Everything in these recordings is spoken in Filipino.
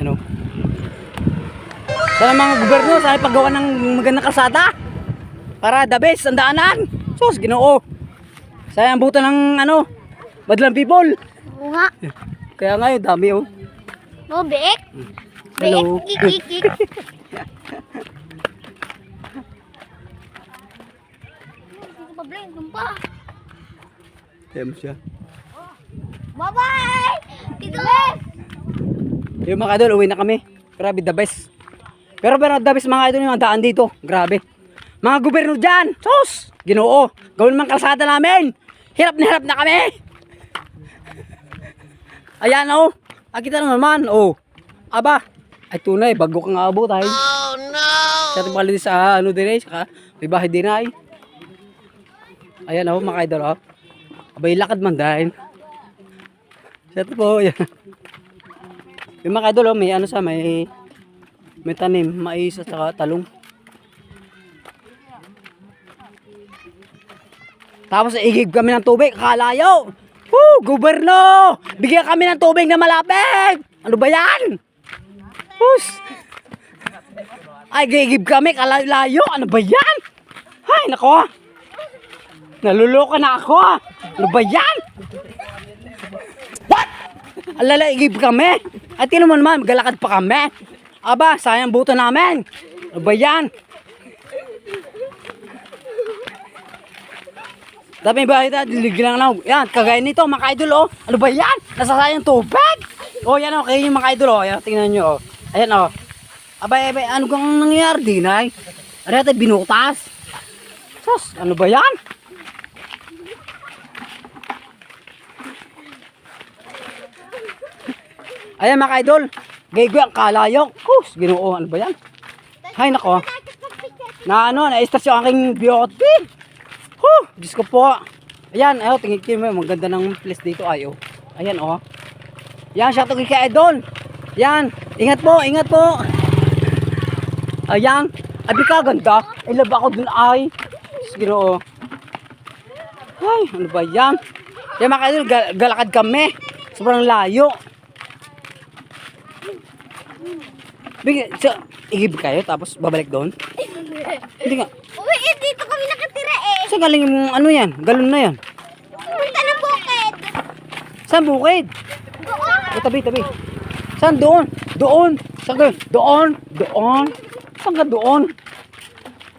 Ano? Sana mga gobyerno, sana paggawa ng magandang kalsada. Para the best, ang daanan. Sus, ginoo. Sayang buto ng ano, madlang people. Oo nga. Kaya nga yun, dami oh. Oh, Bek. Hello. Pa. Kaya mo siya. Bye-bye! Tito Bek! Yung mga idol, uwi na kami. Grabe, the best. Pero pero the best mga idol yung daan dito. Grabe. Mga gobyerno dyan, sus! Ginoo, gawin mang kalsada namin. Hirap na hirap na kami. Ayan oh. Akita na naman, oh. Aba, ay tunay, bago kang abot ay. Oh no! Sa pala sa ano din ay, saka may bahay din ay. Ayan oh, mga idol oh. Abay, lakad man dahil. Sa po, yan. Yung mga idol, oh, may ano sa, may may tanim, mais at saka talong. Tapos igib kami ng tubig, kalayo. Woo, gobyerno! Bigyan kami ng tubig na malapit! Ano ba yan? Hus! Ay, gigib kami, kalayo-layo. Ano ba yan? Ay, nako. Naluloko na ako. Ano ba yan? What? Alala, igib kami. At mo naman, galakad pa kami. Aba, sayang buto namin. Ano ba yan? Dapat ba ito, dilig lang na. Yan, kagaya nito, mga idol, oh. Ano ba yan? Nasasayang tubig. Oh, yan, oh, kayo yung mga idol, oh. Tingnan nyo, oh. Ayan, oh. Abay, abay, ano kang nangyayari din, ay? Ano binutas? Sus, ano ba yan? Ayan, mga idol. Gaygo ang kalayok. Hus, ginoo, ano ba yan? Hay, nako. Na ano, na-stress yung aking beauty. Huh, Diyos ko po. Ayan, ayo, tingin mo, maganda ng place dito, ayo. Ayan, oh. Yan, siya to kay Edon. Yan, ingat po, ingat po. Ayan, abi ka ganda. Laba ako dun ay. Sige, oh. Ay, ano ba yan? Yan, mga idol, gal- galakad kami. Sobrang layo. Bigyan, so, igib kayo, tapos babalik doon? Hindi nga. Uy, eh, dito kami nakatira eh. Saan galing yung ano yan? Galon na yan. Punta na bukid. Saan bukid? Doon. Eh, tabi, tabi. Saan doon? Doon. Saan ka? Doon. Doon. Saan ka doon?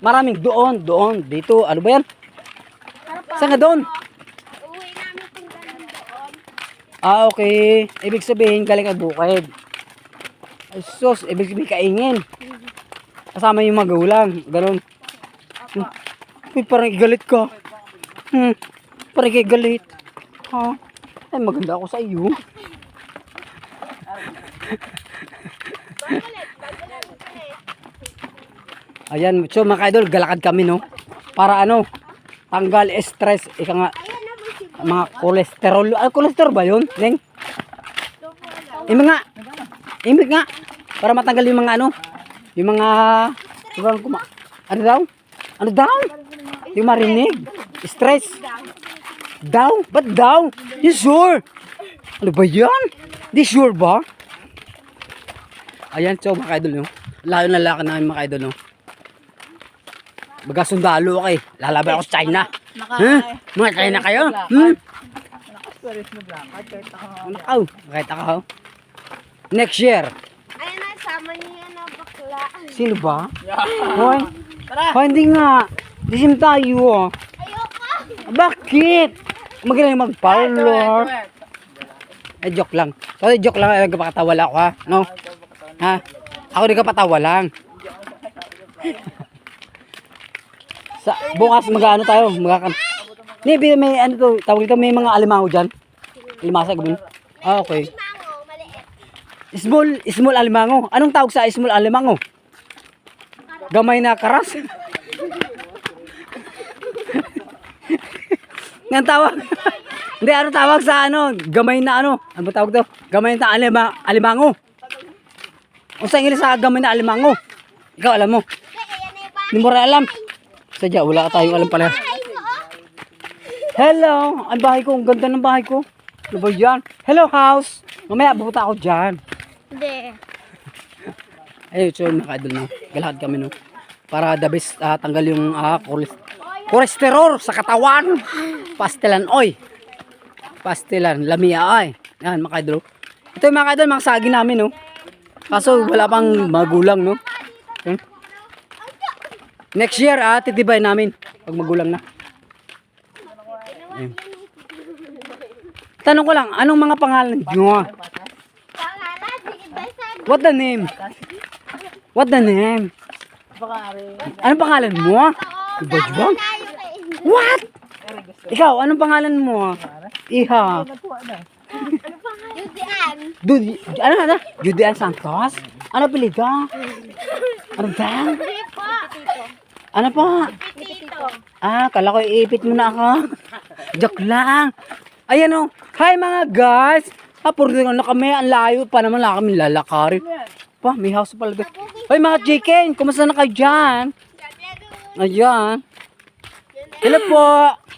Maraming doon. Doon. Dito. Ano ba yan? Saan ka doon. Ah, okay. Ibig sabihin, galing ka bukid. Ay, sus. Ibig sabihin, kaingin. Kasama yung magulang. Ganon. Hmm. Uy, parang igalit ka. Hmm. Parang igalit. Ha? Ay, maganda ako sa iyo. Ayan, so mga idol, galakad kami, no? Para ano, tanggal stress. Ika nga, mga kolesterol. Ah, kolesterol ba yun? Neng? Yung mga, yung nga, para matanggal yung mga ano, yung mga, sobrang kuma, ano daw? Ano daw? Yung marinig. Stress. Daw? Ba't daw? You sure? Ano ba yan? Di sure ba? Ayan, so mga idol, no? Layo na lakad namin mga idol, no? Baga sundalo okay. Lalaban ako sa China. Huh? Mga China kayo? Hmm? Ano ka? Kahit ako. Next year. Ayun na, sama niya na bakla. Sino ba? Hoy. Hoy, hindi nga. Disim tayo. oh. Ayoko. Bakit? Magaling mag-parlor. Eh, joke lang. Sorry, joke lang. Eh, kapatawa lang ako, ha? No? Ha? Ako di kapatawa lang. Sa, bukas mag-ano tayo? Magkakan... Ni, bi- may ano to, tawag dito, may mga alimango dyan. Alimasa, gawin. Ah, okay. Small, small alimango. Anong tawag sa small alimango? Gamay na karas. Nga tawag. Hindi, ano tawag sa ano? Gamay na ano? Ano ba tawag to? Gamay na alima, alimango. O sa Ingles sa gamay na alimango. Ikaw alam mo. Hindi mo rin alam. Sadya, wala ka tayong alam pala. Hello! Ang bahay ko, ang ganda ng bahay ko. Ano ba yan? Hello house! Mamaya, pupunta ako dyan. Hindi. Ayun, so mga idol no. Galakad kami no. Para the best ah, tanggal yung ah, choles- cholesterol sa katawan. Pastelan oy. Pastelan, lamia ay. Yan mga idol. Ito yung mga idol, mga sagi namin no. Kaso wala pang magulang no. Hmm? Next year ah, titibay namin pag magulang na. Ayun. Tanong ko lang, anong mga pangalan nyo? Pangalan, sige ba sa What the name? What the name? Anong pangalan mo? Iba ba? What? Ikaw, anong pangalan mo? Iha. Yudian. Dudi, ano na? Judean Santos? Ano pilit ka? Ano ba? Po. Ano? Tito. Ah, kala ko iipit mo na ako. Joke lang. Ayan o. Hi mga guys. Ah, puro na kami. Ang layo pa naman lang kami lalakarin. Pa, may house pala doon. Hoy mga chicken, kumusta na kayo dyan? Ayan. Hello po.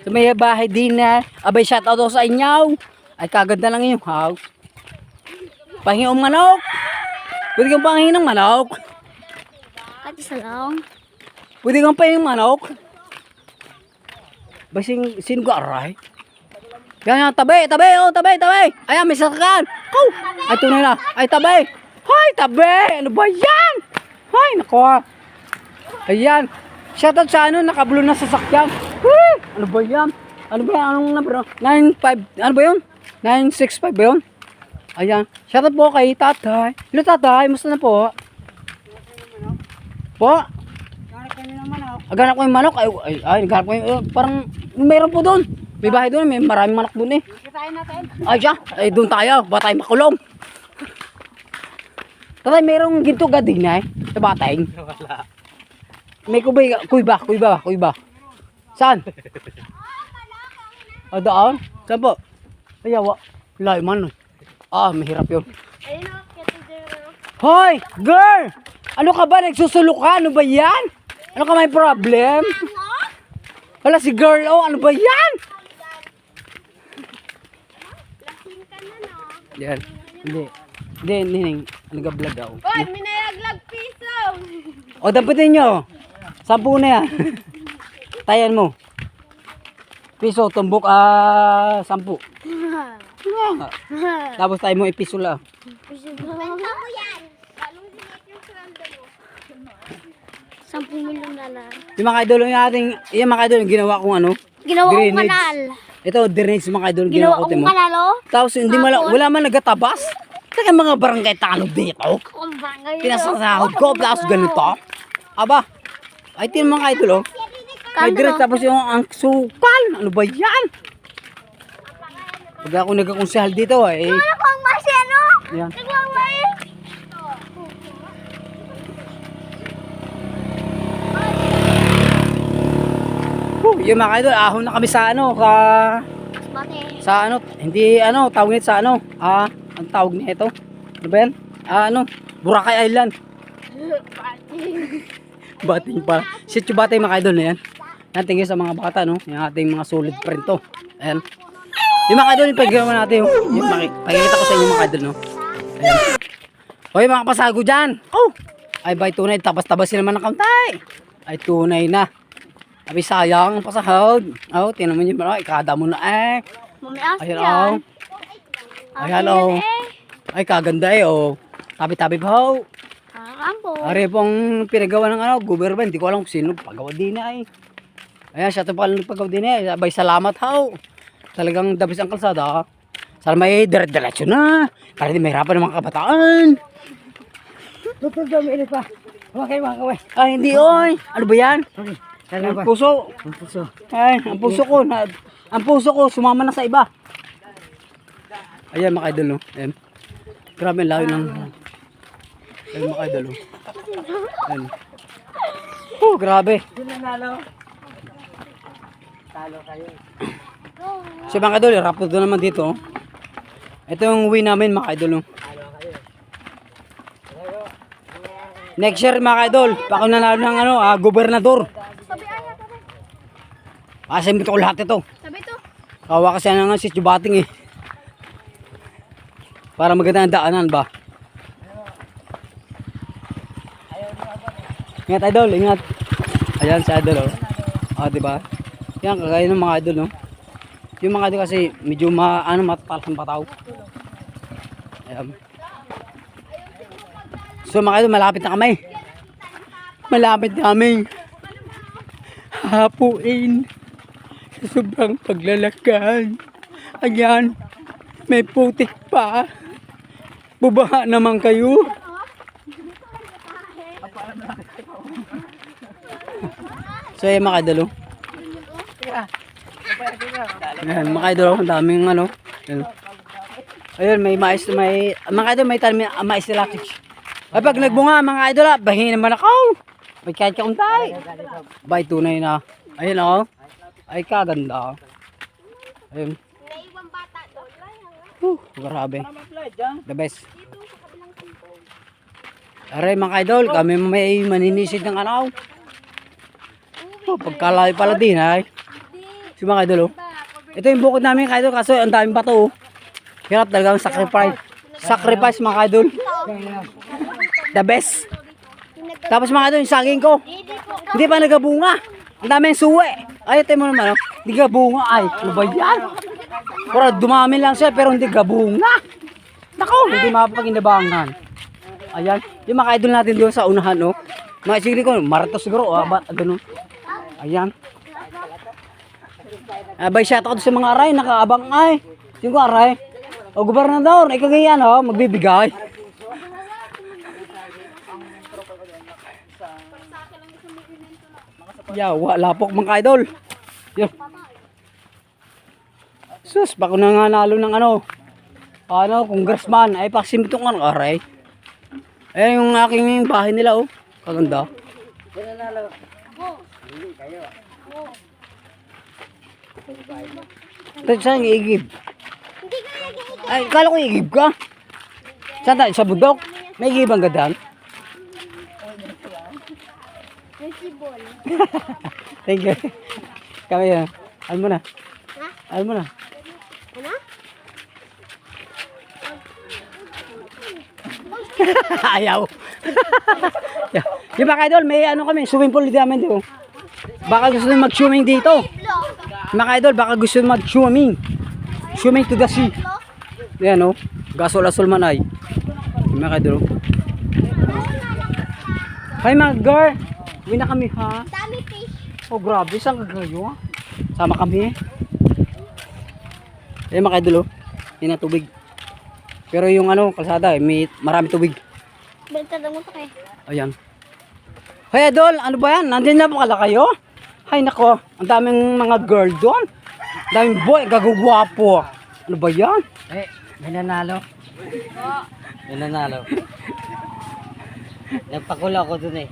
Sa may bahay din na. Abay, shout out sa inyo. Ay, kaganda lang yung house. Pahingi ng manok. Pwede kang pahingi ng manok. At isa lang. Pwede kang pahingi ng manok. Basing, sino ka aray? Yan yan, tabi, tabi, oh, tabi, tabi. Ayan, may sasakyan. Oh, ay, tunay na. Ay, tabi. Hoy, tabi. Ano ba yan? Hoy, nako. Ayan. Shoutout sa ano, nakablo na sasakyan. Woo! Ano ba yan? Ano ba yan? Anong number? 95, ano ba yun? 965 ba yun? Ayan. Shoutout po kay tatay. Hello tatay, musta na po? Po? Aganap ko yung manok. Ay, ay, ay naghanap ko yung, eh, parang, meron po doon. May bahay doon, may maraming manok doon eh. Ay, siya. Ay, doon tayo. Ba tayo makulong? Tatay, merong ginto gadina eh. Sa batay. Wala. May kubay, kuy ba? Kuy ba? Kuy ba? Saan? Ah, daan? Saan po? Ay, awa. Layo man. Ah, mahirap yun. Ayun o, kito dito. Hoy, girl! Ano ka ba? Nagsusulok ka? Ano ba yan? Ano ka may problem? Wala si girl, oh, ano ba yan? Lasing ka na no. Yan. Hindi. Hindi, nining. Nag-vlog ako. Hoy, minayaglag piso. O, damputin nyo. Sampu na yan. Tayan mo. Piso, tumbok, ah, sampu. Tapos tayo mo ipisula. Benta mo yan. Sampung milyon na lang. Yung mga idol yung ating, yung mga idol ginawa kong ano. Ginawa kong Drainage. kanal. Ito, drainage mga idol, Ginawa ko kanal oh. Tapos hindi mala, wala man nagatabas. Kaya mga barangay tanong dito. Pinasasahod ko, tapos ganito. Aba, ay tin mga idol oh. May dress tapos yung ang sukal. Ano ba yan? Pag ako nagkakonsehal dito eh. Ano kung maseno? Yan. Nagwaway. Whew, yung mga idol, ahon na kami sa ano, Mate. sa ano, hindi ano, tawag nito sa ano, ah, ang tawag nito. Ano ba yan? Ah, ano, Boracay Island. Bating pa. Sit yung batay mga idol na yan. Yan, tingin sa mga bata, no? Yung ating mga solid print to. Ayan. Yung mga idol, paggawa natin, yung, yung paki- pakikita ko sa inyo mga idol, no? Ayan. Hoy, mga pasago dyan. Oh! Ay, bay, tunay. Tabas-tabas sila naman ng kamtay. Ay, tunay na. Abi, sayang ang pasahod. Oh, tinan mo yun, bro. Ikada mo na eh. Mamias Ayan, yan. oh. Ayan, oh. Ay, kaganda eh, oh. Tabi-tabi pa, oh. Kakampo. Ari pong pinagawa ng ano, government. Hindi ko alam kung sino pagawa din na eh. Ayan, siya ito pala nagpagawa din eh. Abay, salamat haw. Talagang dabis ang kalsada. Sana may dire-diretso na. Para di mahirapan ng mga kabataan. Daw, may pa. Wakay, wakay. Ay, hindi oy. Ano ba yan? Ang puso. Ang puso. Ay, ang puso ko. Na, ang puso ko, sumama na sa iba. Ayan, mga idol, no? Ayan. Grabe, ang layo ng... Ayan, mga idol, no? Ayan. Oh, grabe. Si mga idol, rapid doon naman dito. oh. Ito yung uwi namin mga idol. oh. Next year mga idol, pa ako nanalo ng ano, ah, gobernador. Tabi. Kasi ko lahat ito. Sabi to. Kawa kasi na nga si Chubating eh. Para maganda ang daanan ba? Ingat idol, ingat. Ayan si idol oh. Ah, di ba? Yan kagaya ng mga idol no. Yung mga idol kasi medyo ma ano matatas ng pataw. Ayan. So mga idol, malapit na kami. Malapit na kami. Hapuin. Sa sobrang paglalakad. Ayan. May putik pa. Bubaha naman kayo. So idol oh. Ayan, mga idol oh, ang daming ano. Ayan. Ayun, may mais, may, mga idol, may uh, mais nila. Ay, pag nagbunga, mga idol, ah, bahin naman ako. May kahit kauntay. Bay, tunay na. Ayun oh. Ay, kaganda. Ayun. Naiwang bata doon. Uh, grabe. The best. Aray mga idol, kami may maninisid ng araw. Oh, pagkalayo pala din ay. Si mga idol oh. Ito yung bukod namin mga idol kaso ang daming bato oh. Hirap talagang sacrifice. Sacrifice mga idol. The best. Tapos mga idol yung saging ko. Hindi pa nagabunga. Ang daming suwe. Ay, ito mo naman oh. Hindi gabunga ay. Ano ba yan? Pero dumami lang siya pero hindi gabunga. Nako, hindi mapapaginabangan. Ayan. Yung mga idol natin doon sa unahan, no? Mga siguro ko, maratos siguro, ah, ba, ganun. Ayan. Abay, shout out sa mga aray, nakaabang ay. Sino ko aray? O, gobernador, ikaw ganyan, oh, magbibigay. Yawa, lapok mga idol. Yan. Sus, bako na nga nalo ng ano. Ano, congressman. Ay, paksimitong ano, aray. Ayan yung aking bahay nila, oh. Kaganda. Ito, saan yung igib? Hindi ka nag Ay, kala ko ka. Saan tayo? Sa? May igib ang gadaan. May sibol. Thank you. Kami yan. Alam mo na. Ha? Alam mo na. Ano? Ayaw. yung mga idol, may ano kami, swimming pool dito namin dito. Baka gusto nyo mag-swimming dito. Mga idol, baka gusto nyo mag-swimming. Swimming to the sea. Yan o. Gasol-asol man ay. Yung Mga idol. oh. Hi mga girl. Uwi na kami ha. Oh grabe, saan ka kayo ha? Sama kami eh. Yan mga idol oh. Tubig. Pero yung ano, kalsada eh, may marami tubig. Baliktad mo to kay. Ayan. Hoy Idol, ano ba yan? Nandun na pala kayo? Hay nako, ang daming mga girl doon. Ang daming boy, gagugwapo. Ano ba yan? Eh, may nanalo. May nanalo. Nagpakula ko dun eh.